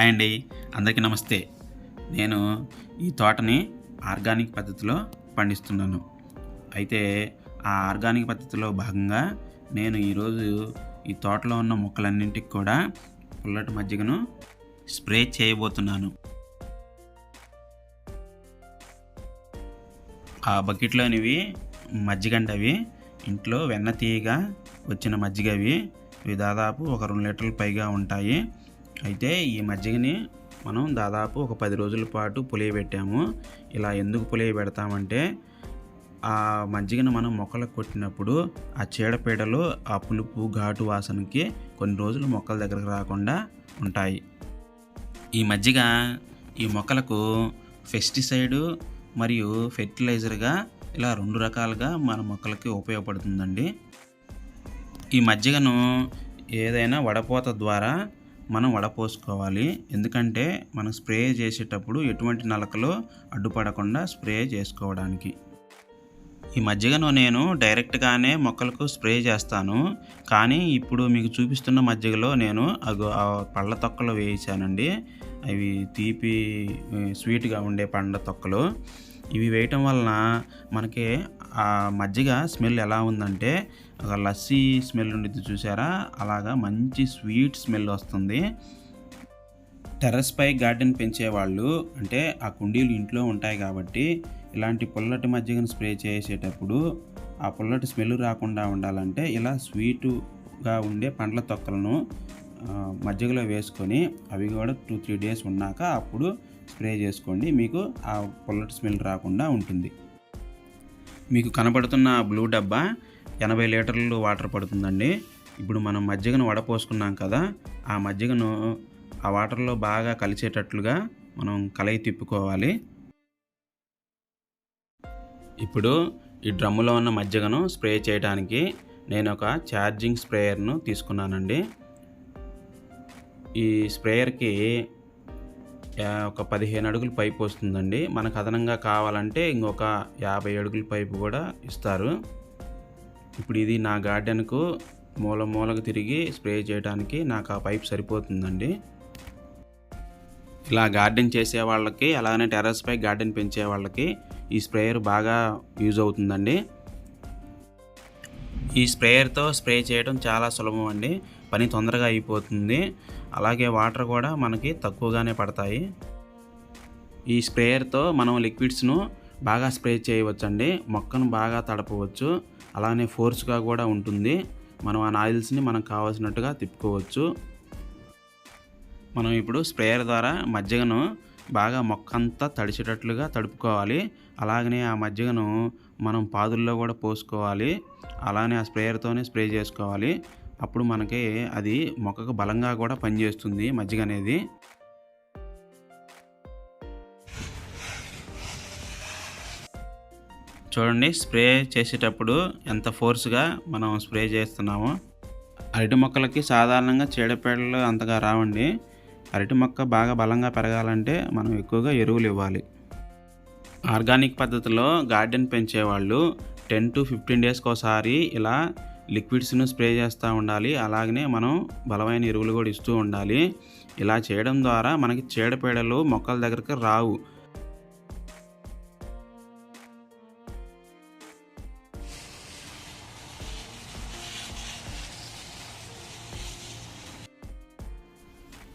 Hi అండి. అందరికీ నమస్తే. నేను ఈ తోటని ఆర్గానిక్ పద్ధతిలో పండిస్తున్నాను. అయితే ఆ ఆర్గానిక్ పద్ధతిలో భాగంగా నేను ఈరోజు ఈ తోటలో ఉన్న మొక్కలన్నింటికి కూడా పుల్లటి మజ్జిగను స్ప్రే చేయబోతున్నాను. ఆ బకెట్లోనివి మజ్జిగండి అవి ఇంట్లో వెన్న తీయగా వచ్చిన మజ్జిగ అవి ఇవి దాదాపు ఒక రెండు లీటర్ల పైగా ఉంటాయి. అయితే ఈ మజ్జిగని మనం దాదాపు ఒక పది రోజుల పాటు పులియబెట్టాము. ఇలా ఎందుకు పులియబెడతామంటే ఆ మజ్జిగను మనం మొక్కలకు కొట్టినప్పుడు ఆ చీడపీడలు ఆ పులుపు ఘాటు వాసనకి కొన్ని రోజులు మొక్కల దగ్గరకు రాకుండా ఉంటాయి. ఈ మజ్జిగ ఈ మొక్కలకు పెస్టిసైడ్ మరియు ఫెర్టిలైజర్గా ఇలా రెండు రకాలుగా మన మొక్కలకి ఉపయోగపడుతుందండి. ఈ మజ్జిగను ఏదైనా వడపోత ద్వారా మనం వడపోసుకోవాలి ఎందుకంటే మనం స్ప్రే చేసేటప్పుడు ఎటువంటి నలకలు అడ్డుపడకుండా స్ప్రే చేసుకోవడానికి. ఈ మజ్జిగను నేను డైరెక్ట్గానే మొక్కలకు స్ప్రే చేస్తాను. కానీ ఇప్పుడు మీకు చూపిస్తున్న మజ్జిగలో నేను అగో ఆ పళ్ళ తొక్కలు వేయించానండి. అవి తీపి స్వీట్గా ఉండే పండ్ల తొక్కలు. ఇవి వేయటం వలన మనకి ఆ మజ్జిగ స్మెల్ ఎలా ఉందంటే ఒక లస్సీ స్మెల్ ఉండిద్ది చూసారా? అలాగా మంచి స్వీట్ స్మెల్ వస్తుంది. టెర్రస్పై గార్డెన్ పెంచేవాళ్ళు అంటే ఆ కుండీలు ఇంట్లో ఉంటాయి కాబట్టి ఇలాంటి పుల్లటి మజ్జిగను స్ప్రే చేసేటప్పుడు ఆ పుల్లటి స్మెల్ రాకుండా ఉండాలంటే ఇలా స్వీటుగా ఉండే పండ్ల తొక్కలను మజ్జిగలో వేసుకొని అవి కూడా టూ త్రీ డేస్ ఉన్నాక అప్పుడు స్ప్రే చేసుకోండి. మీకు ఆ పుల్లటి స్మెల్ రాకుండా ఉంటుంది. మీకు కనపడుతున్న బ్లూ డబ్బా ఎనభై లీటర్లు వాటర్ పడుతుందండి. ఇప్పుడు మనం మజ్జిగను వడపోసుకున్నాం కదా ఆ మజ్జిగను ఆ వాటర్లో బాగా కలిసేటట్లుగా మనం కలయి తిప్పుకోవాలి. ఇప్పుడు ఈ డ్రమ్ములో ఉన్న మజ్జిగను స్ప్రే చేయడానికి నేను ఒక ఛార్జింగ్ స్ప్రేయర్ను తీసుకున్నానండి. ఈ స్ప్రేయర్కి ఒక పదిహేను అడుగుల పైపు వస్తుందండి. మనకు అదనంగా కావాలంటే ఇంకొక యాభై అడుగుల పైపు కూడా ఇస్తారు. ఇప్పుడు ఇది నా గార్డెన్కు మూల మూలకు తిరిగి స్ప్రే చేయడానికి నాకు ఆ పైప్ సరిపోతుందండి. ఇలా గార్డెన్ చేసే వాళ్ళకి అలానే టెర్రస్ పై గార్డెన్ పెంచే వాళ్ళకి ఈ స్ప్రేయర్ బాగా యూజ్ అవుతుందండి. ఈ స్ప్రేయర్తో స్ప్రే చేయడం చాలా సులభం అండి. పని తొందరగా అయిపోతుంది. అలాగే వాటర్ కూడా మనకి తక్కువగానే పడతాయి. ఈ స్ప్రేయర్తో మనం లిక్విడ్స్ను బాగా స్ప్రే చేయవచ్చండి. మొక్కను బాగా తడపవచ్చు. అలానే ఫోర్స్గా కూడా ఉంటుంది. మనం ఆ నాయిల్స్ని మనకు కావాల్సినట్టుగా తిప్పుకోవచ్చు. మనం ఇప్పుడు స్ప్రేయర్ ద్వారా మజ్జిగను బాగా మొక్కంతా తడిచేటట్లుగా తడుపుకోవాలి. అలాగనే ఆ మజ్జిగను మనం పాదుల్లో కూడా పోసుకోవాలి. అలానే ఆ స్ప్రేయర్తోనే స్ప్రే చేసుకోవాలి. అప్పుడు మనకి అది మొక్కకు బలంగా కూడా పనిచేస్తుంది మజ్జిగ అనేది చూడండి స్ప్రే చేసేటప్పుడు ఎంత ఫోర్స్గా మనం స్ప్రే చేస్తున్నామో. అరటి మొక్కలకి సాధారణంగా చీడపీడలు అంతగా రావండి. అరటి మొక్క బాగా బలంగా పెరగాలంటే మనం ఎక్కువగా ఎరువులు ఇవ్వాలి. ఆర్గానిక్ పద్ధతిలో గార్డెన్ పెంచేవాళ్ళు టెన్ టు ఫిఫ్టీన్ డేస్కి ఒకసారి ఇలా లిక్విడ్స్ను స్ప్రే చేస్తూ ఉండాలి. అలాగనే మనం బలమైన ఎరువులు కూడా ఇస్తూ ఉండాలి. ఇలా చేయడం ద్వారా మనకి చీడపీడలు మొక్కల దగ్గరకు రావు.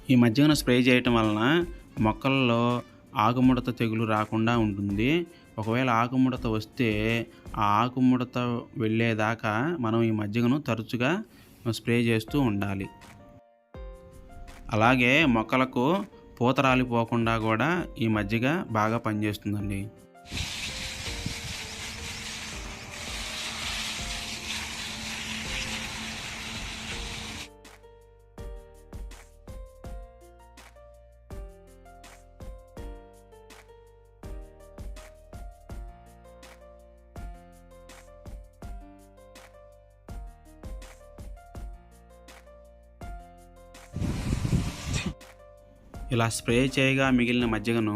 ఈ మధ్యన స్ప్రే చేయటం వలన మొక్కల్లో ఆకుముడత తెగులు రాకుండా ఉంటుంది. ఒకవేళ ఆకుముడత వస్తే ఆ ఆకుముడత వెళ్ళేదాకా మనం ఈ మజ్జిగను తరచుగా స్ప్రే చేస్తూ ఉండాలి. అలాగే మొక్కలకు పూత రాలిపోకుండా కూడా ఈ మజ్జిగ బాగా పనిచేస్తుందండి. ఇలా స్ప్రే చేయగా మిగిలిన మజ్జిగను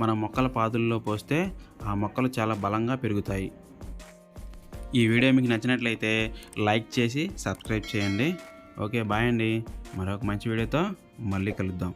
మన మొక్కల పాదుల్లో పోస్తే ఆ మొక్కలు చాలా బలంగా పెరుగుతాయి. ఈ వీడియో మీకు నచ్చినట్లయితే లైక్ చేసి సబ్స్క్రైబ్ చేయండి. ఓకే బాయ్ అండి. మరొక మంచి వీడియోతో మళ్ళీ కలుద్దాం.